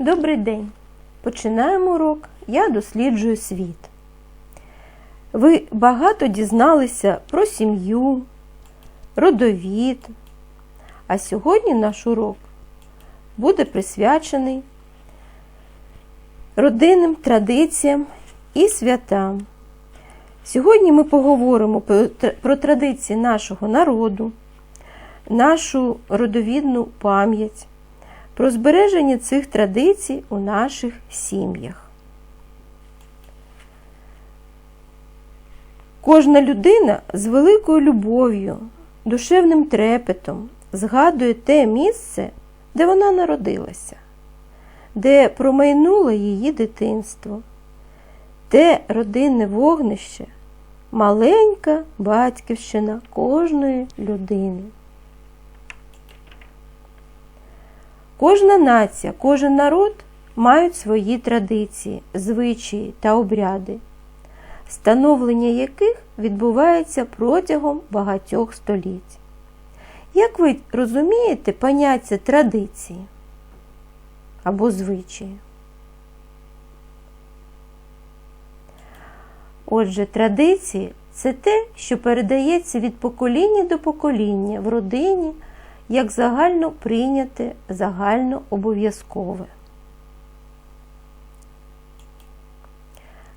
Добрий день! Починаємо урок Я досліджую світ. Ви багато дізналися про сім'ю, родовід. А сьогодні наш урок буде присвячений родинним традиціям і святам. Сьогодні ми поговоримо про традиції нашого народу, нашу родовідну пам'ять про збереження цих традицій у наших сім'ях. Кожна людина з великою любов'ю, душевним трепетом згадує те місце, де вона народилася, де промайнуло її дитинство, те родинне вогнище, маленька батьківщина кожної людини. Кожна нація, кожен народ мають свої традиції, звичаї та обряди, становлення яких відбувається протягом багатьох століть. Як ви розумієте поняття традиції або звичаї? Отже, традиції це те, що передається від покоління до покоління в родині як загально прийняте, загально обов'язкове.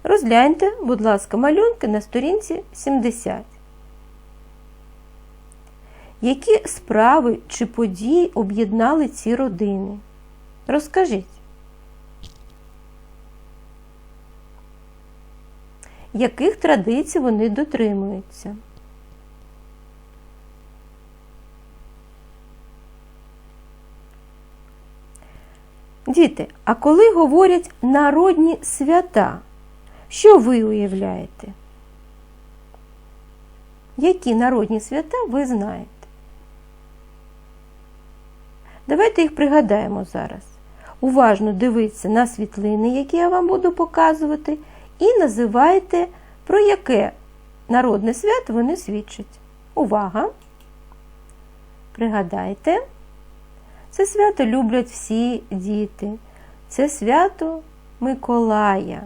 Розгляньте, будь ласка, малюнки на сторінці 70. Які справи чи події об'єднали ці родини? Розкажіть. Яких традицій вони дотримуються? Діти, а коли говорять народні свята, що ви уявляєте? Які народні свята ви знаєте? Давайте їх пригадаємо зараз. Уважно дивіться на світлини, які я вам буду показувати, і називайте, про яке народне свято вони свідчать. Увага! Пригадайте. Це свято люблять всі діти. Це свято Миколая.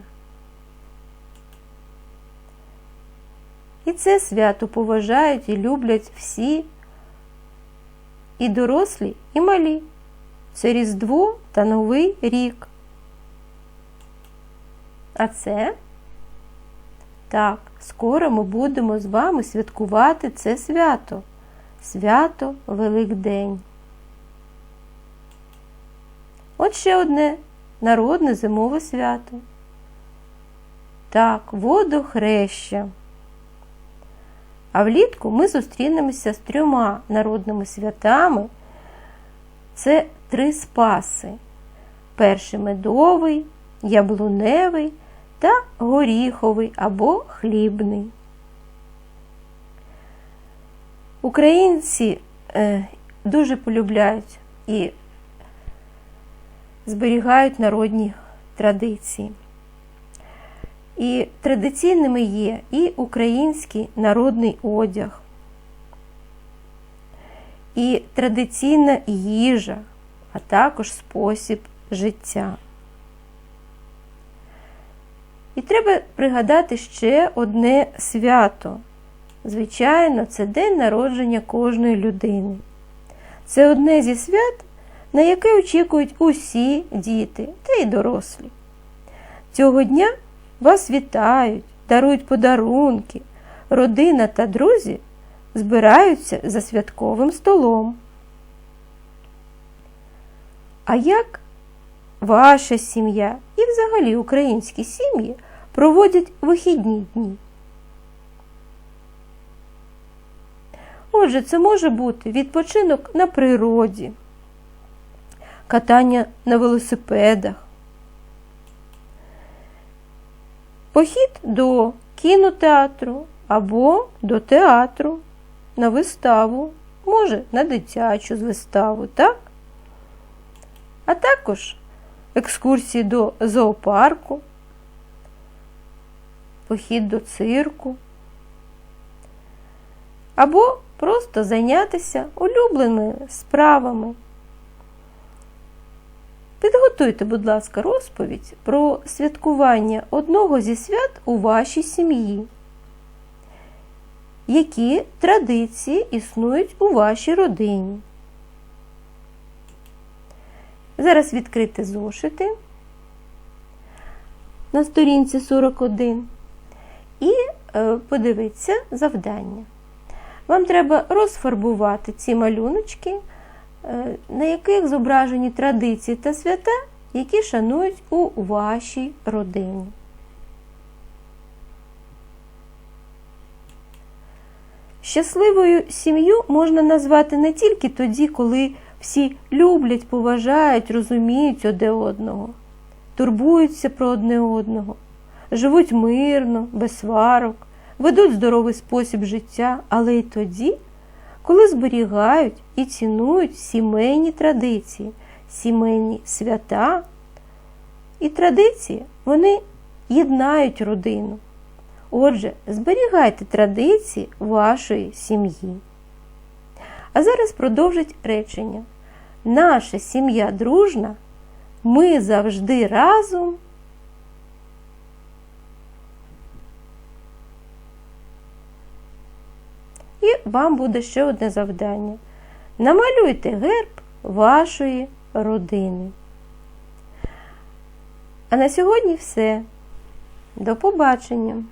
І це свято поважають і люблять всі і дорослі, і малі. Це Різдво та Новий рік. А це так, скоро ми будемо з вами святкувати це свято. Свято Великдень. От ще одне народне зимове свято. Так, водохреща. А влітку ми зустрінемося з трьома народними святами. Це три спаси. Перший медовий, яблуневий та горіховий або хлібний. Українці е, дуже полюбляють і зберігають народні традиції. І традиційними є і український народний одяг, і традиційна їжа, а також спосіб життя. І треба пригадати ще одне свято. Звичайно, це день народження кожної людини. Це одне зі свят, на яке очікують усі діти та й дорослі. Цього дня вас вітають, дарують подарунки, родина та друзі збираються за святковим столом. А як ваша сім'я і взагалі українські сім'ї проводять вихідні дні? Отже, це може бути відпочинок на природі катання на велосипедах. Похід до кінотеатру або до театру на виставу, може на дитячу виставу, так? А також екскурсії до зоопарку, похід до цирку, або просто зайнятися улюбленими справами. Підготуйте, будь ласка, розповідь про святкування одного зі свят у вашій сім'ї. Які традиції існують у вашій родині? Зараз відкрити зошити на сторінці 41 і е, подивитися завдання. Вам треба розфарбувати ці малюночки, на яких зображені традиції та свята, які шанують у вашій родині. Щасливою сім'ю можна назвати не тільки тоді, коли всі люблять, поважають, розуміють одне одного, турбуються про одне одного, живуть мирно, без сварок, ведуть здоровий спосіб життя, але й тоді, коли зберігають і цінують сімейні традиції, сімейні свята. І традиції вони єднають родину. Отже, зберігайте традиції вашої сім'ї. А зараз продовжить речення. Наша сім'я дружна, ми завжди разом. І вам буде ще одне завдання. Намалюйте герб вашої родини. А на сьогодні все. До побачення!